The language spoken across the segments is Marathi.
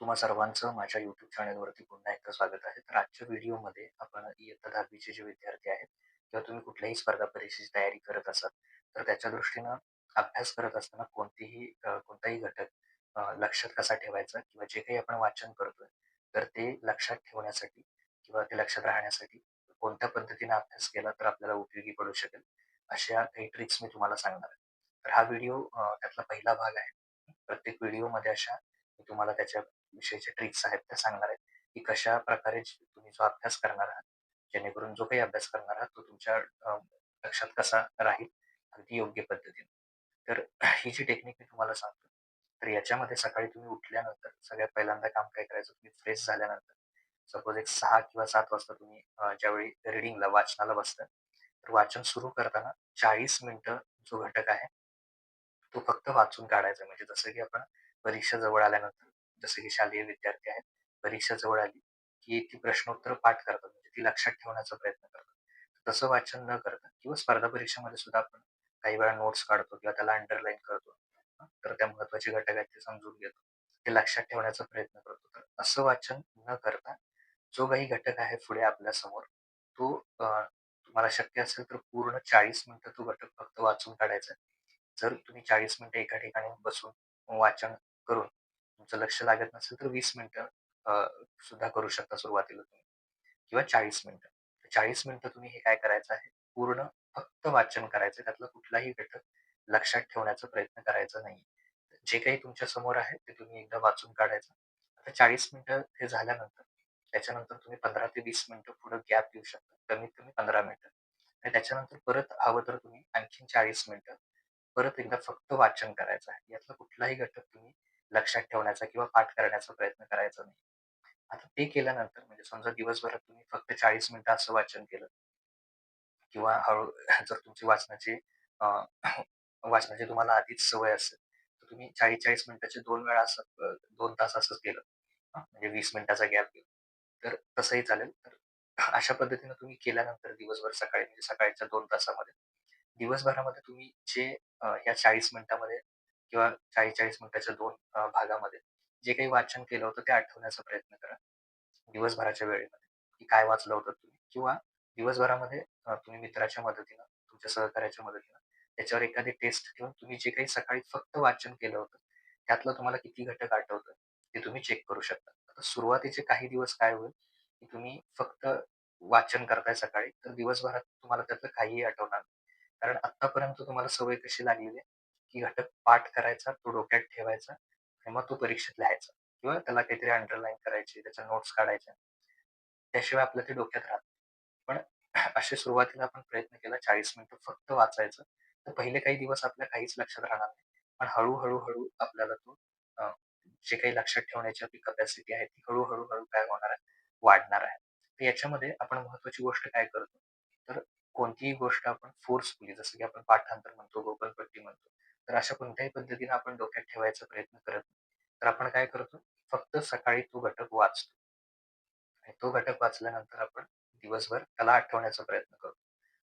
तुम्हा सर्वांचं माझ्या YouTube चॅनलवरती पुन्हा एकदा स्वागत आहे. तर आजच्या व्हिडिओमध्ये आपण इयत्ता दहावीचे जे विद्यार्थी आहेत किंवा तुम्ही कुठल्याही स्पर्धा परीक्षेची तयारी करत असाल, तर त्याच्या दृष्टीनं अभ्यास करत असताना कोणतीही कोणताही घटक लक्षात कसा ठेवायचा किंवा जे काही आपण वाचन करतोय, तर ते लक्षात ठेवण्यासाठी किंवा ते लक्षात राहण्यासाठी कोणत्या पद्धतीने अभ्यास केला तर आपल्याला उपयोगी पडू शकेल, अशा काही ट्रिक्स मी तुम्हाला सांगणार आहे. तर हा व्हिडिओ त्यातला पहिला भाग आहे. प्रत्येक व्हिडिओमध्ये अशा मी तुम्हाला त्याच्या विषयीच्या ट्रिक्स आहेत त्या सांगणार आहेत, की कशा प्रकारे तुम्ही जो अभ्यास करणार आहात, जेणेकरून जो काही अभ्यास करणार आहात तो तुमच्या लक्षात कसा राहील अगदी योग्य पद्धतीने. तर ही जी टेक्निक मी तुम्हाला सांगतो, तर याच्यामध्ये सकाळी तुम्ही उठल्यानंतर सगळ्यात पहिल्यांदा काम काय करायचं, तुम्ही फ्रेश झाल्यानंतर सपोज एक सहा किंवा सात वाजता तुम्ही ज्यावेळी रीडिंगला वाचनाला बसता, तर वाचन सुरू करताना 40 मिनिटं जो घटक आहे, तो फक्त वाचून काढायचा. म्हणजे जसं की आपण परीक्षा जवळ आल्यानंतर जसं की शालेय विद्यार्थी आहेत, परीक्षा जवळ आली, की ती प्रश्नोत्तर पाठ करतात, म्हणजे ती लक्षात ठेवण्याचा प्रयत्न करतात. तसं वाचन न करता किंवा स्पर्धा परीक्षेमध्ये सुद्धा आपण काही वेळा नोट्स काढतो किंवा त्याला अंडरलाईन करतो. तर त्या महत्त्वाचे घटक आहेत ते समजून घेतो. ते लक्षात ठेवण्याचा प्रयत्न करतो. तर असं वाचन न करता जो काही घटक आहे पुढे आपल्यासमोर, तो तुम्हाला शक्य असेल तर पूर्ण 40 मिनिटं तो घटक फक्त वाचून काढायचा जर तुम्ही 40 मिनिटं एका ठिकाणी बसून वाचन करून तुमचं लक्ष लागत नसेल तर वीस मिनिटं सुद्धा करू शकता सुरुवातीला तुम्ही किंवा 40 मिनिटं. 40 मिनिटं तुम्ही हे काय करायचं आहे, पूर्ण फक्त वाचन करायचं. त्यातला कुठलाही घटक लक्षात ठेवण्याचा प्रयत्न करायचा नाही. जे काही तुमच्यासमोर आहे ते तुम्ही एकदा वाचून काढायचं. आता 40 मिनिटं हे झाल्यानंतर त्याच्यानंतर तुम्ही 15 ते वीस मिनिटं पुढे गॅप देऊ शकता. कमीत कमी 15 मिनिटं आणि त्याच्यानंतर परत हवं तर तुम्ही आणखीन 40 मिनिटं परत एकदा फक्त वाचन करायचं आहे. यातला कुठलाही घटक तुम्ही लक्षात ठेवण्याचा किंवा पाठ करण्याचा प्रयत्न करायचा नाही. आता ते केल्यानंतर म्हणजे समजा दिवसभरात तुम्ही फक्त 40 मिनिटं असं वाचन केलं किंवा हळू जर तुमची वाचनाची वाचनाची तुम्हाला आधीच सवय असेल, तर तुम्ही 40-40 मिनिटाचे दोन वेळा असं दोन तास असंच केलं. म्हणजे वीस मिनिटाचा गॅप घेऊन. तर तसंही चालेल. तर अशा पद्धतीने तुम्ही केल्यानंतर दिवसभर सकाळी म्हणजे सकाळच्या दोन तासामध्ये, दिवसभरामध्ये तुम्ही जे या 40 मिनिटामध्ये किंवा 40-40 मिनिटाच्या दोन भागामध्ये जे काही वाचन केलं होतं ते आठवण्याचा प्रयत्न करा. दिवसभराच्या वेळेमध्ये, की काय वाचलं होतं तुम्ही किंवा दिवसभरामध्ये तुम्ही मित्राच्या मदतीनं, तुमच्या सहकार्याच्या मदतीनं त्याच्यावर एखादी टेस्ट घेऊन तुम्ही जे काही सकाळी फक्त वाचन केलं होतं, त्यातलं तुम्हाला किती घटक आठवतं, ते तुम्ही चेक करू शकता. आता सुरुवातीचे काही दिवस काय होईल, की तुम्ही फक्त वाचन करताय सकाळी, तर दिवसभरात तुम्हाला त्यातलं काहीही आठवणार नाही. कारण आतापर्यंत तुम्हाला सवय कशी लागलेली आहे, की घटक पाठ करायचा, तो डोक्यात ठेवायचा आणि मग तो परीक्षेत लिहायचा किंवा त्याला काहीतरी अंडरलाईन करायची, त्याच्या नोट्स काढायच्या. त्याशिवाय आपलं ते डोक्यात राहत पण असे सुरुवातीला आपण प्रयत्न केला 40 मिनिटं फक्त वाचायचं. तर पहिले काही दिवस आपल्या काहीच लक्षात राहणार नाही. पण हळूहळू हळू आपल्याला तो जे काही लक्षात ठेवण्याची आपली कपॅसिटी आहे ती हळूहळू हळू काय होणार आहे, वाढणार आहे. तर याच्यामध्ये आपण महत्वाची गोष्ट काय करतो, तर कोणतीही गोष्ट आपण फोर्सफुली जसं की आपण पाठांतर म्हणतो, गोकलपट्टी म्हणतो, तर अशा कोणत्याही पद्धतीने आपण डोक्यात ठेवायचा प्रयत्न करत नाही. तर आपण काय करतो, फक्त सकाळी तो घटक वाचतो आणि तो घटक वाचल्यानंतर आपण दिवसभर त्याला आठवण्याचा प्रयत्न करतो.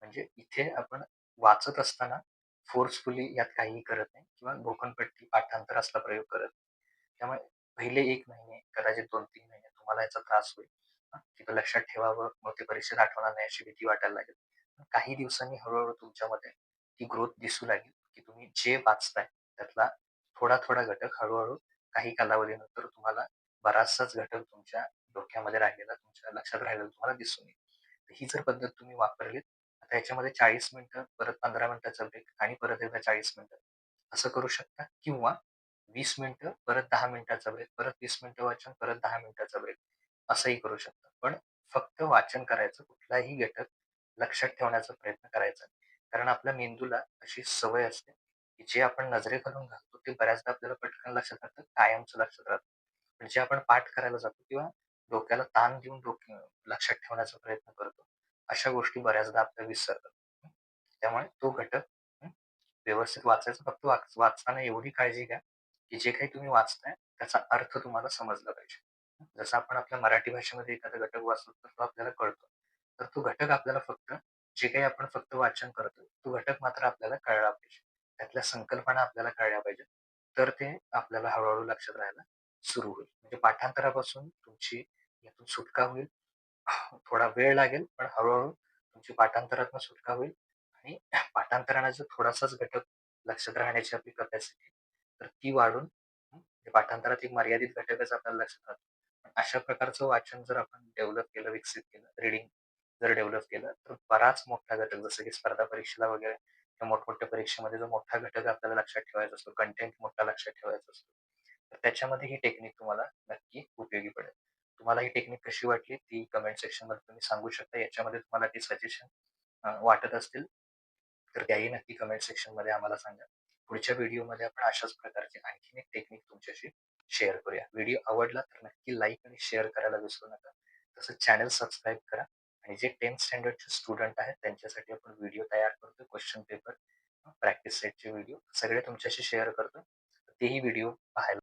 म्हणजे इथे आपण वाचत असताना फोर्सफुली यात काहीही करत नाही किंवा घोकणपट्टी, पाठांतर असला प्रयोग करत नाही. त्यामुळे पहिले एक महिने, कदाचित 2-3 महिने तुम्हाला याचा त्रास होईल. तिथं की लक्षात ठेवावं, मग ते परीक्षेत आठवणार नाही अशी भीती वाटायला लागेल. पण काही दिवसांनी हळूहळू तुमच्यामध्ये ती ग्रोथ दिसू लागेल, की तुम्ही जे वाचताय त्यातला थोडा-थोडा घटक हळूहळू काही कालावधीनंतर तुम्हाला बराचसाच घटक तुमच्या डोक्यामध्ये राहिलेला, तुमच्या लक्षात राहिलेला तुम्हाला दिसून येईल. ही जर पद्धत तुम्ही वापरलीत, आता याच्यामध्ये 40 मिनिटं, परत 15 मिनिटाचा ब्रेक आणि परत एकदा 40 मिनिटं असं करू शकता किंवा वीस मिनिटं, परत दहा मिनिटाचा ब्रेक, परत वीस मिनिटं वाचन, परत दहा मिनिटाचा ब्रेक असंही करू शकता. पण फक्त वाचन करायचं, कुठलाही घटक लक्षात ठेवण्याचा प्रयत्न करायचा कारण आपल्या मेंदूला अशी सवय असते, की जे आपण नजरे करून घालतो ते बऱ्याचदा आपल्याला पटकन लक्षात राहतं, कायमचं लक्षात राहतं. पण जे आपण पाठ करायला जातो किंवा डोक्याला ताण देऊन डोके लक्षात ठेवण्याचा प्रयत्न करतो, अशा गोष्टी बऱ्याचदा आपल्या विसरतात. त्यामुळे तो घटक व्यवस्थित वाचायचा. फक्त वाच वाचताना एवढी काळजी घ्या, की जे काही तुम्ही वाचताय त्याचा अर्थ तुम्हाला समजला पाहिजे. जसं आपण आपल्या मराठी भाषेमध्ये एखादा घटक वाचतो, तर तो आपल्याला कळतो. तर तो घटक आपल्याला फक्त जे काही आपण फक्त वाचन करतो तो घटक मात्र आपल्याला कळला पाहिजे. त्यातल्या संकल्पना आपल्याला कळल्या पाहिजेत. तर ते आपल्याला हळूहळू लक्षात राहायला सुरू होईल. म्हणजे पाठांतरापासून तुमची यातून सुटका होईल. थोडा वेळ लागेल, पण हळूहळू तुमची पाठांतरातून सुटका होईल आणि पाठांतराचा जर थोडासाच घटक लक्षात राहण्याची आपली कपॅसिटी तर ती वाढून म्हणजे पाठांतरात एक मर्यादित घटकच आपल्याला लक्षात राहतो. पण अशा प्रकारचं वाचन जर आपण डेव्हलप केलं, विकसित केलं, रीडिंग जर डेव्हलप केलं, तर बराच मोठा घटक जसं की स्पर्धा परीक्षेला वगैरे किंवा मोठमोठ्या परीक्षेमध्ये जो मोठा घटक आपल्याला लक्षात ठेवायचा असतो, कंटेंट मोठा लक्षात ठेवायचा असतो. तर त्याच्यामध्ये ही टेक्निक तुम्हाला नक्की उपयोगी पडेल. तुम्हाला ही टेक्निक कशी वाटली ती कमेंट सेक्शनमध्ये तुम्ही सांगू शकता. याच्यामध्ये तुम्हाला ती सजेशन वाटत असतील, तर त्याही नक्की कमेंट सेक्शनमध्ये आम्हाला सांगा. पुढच्या व्हिडिओमध्ये आपण अशाच प्रकारची आणखीन एक टेक्निक तुमच्याशी शेअर करूया. व्हिडिओ आवडला तर नक्की लाईक आणि शेअर करायला विसरू नका. तसंच चॅनल सबस्क्राईब करा आणि जे 10th स्टँडर्डचे स्टुडंट आहेत त्यांच्यासाठी आपण व्हिडिओ तयार करतो. क्वेश्चन पेपर, प्रॅक्टिस सेटचे व्हिडिओ सगळे तुमच्याशी शेअर करतो. तेही व्हिडिओ पाहायला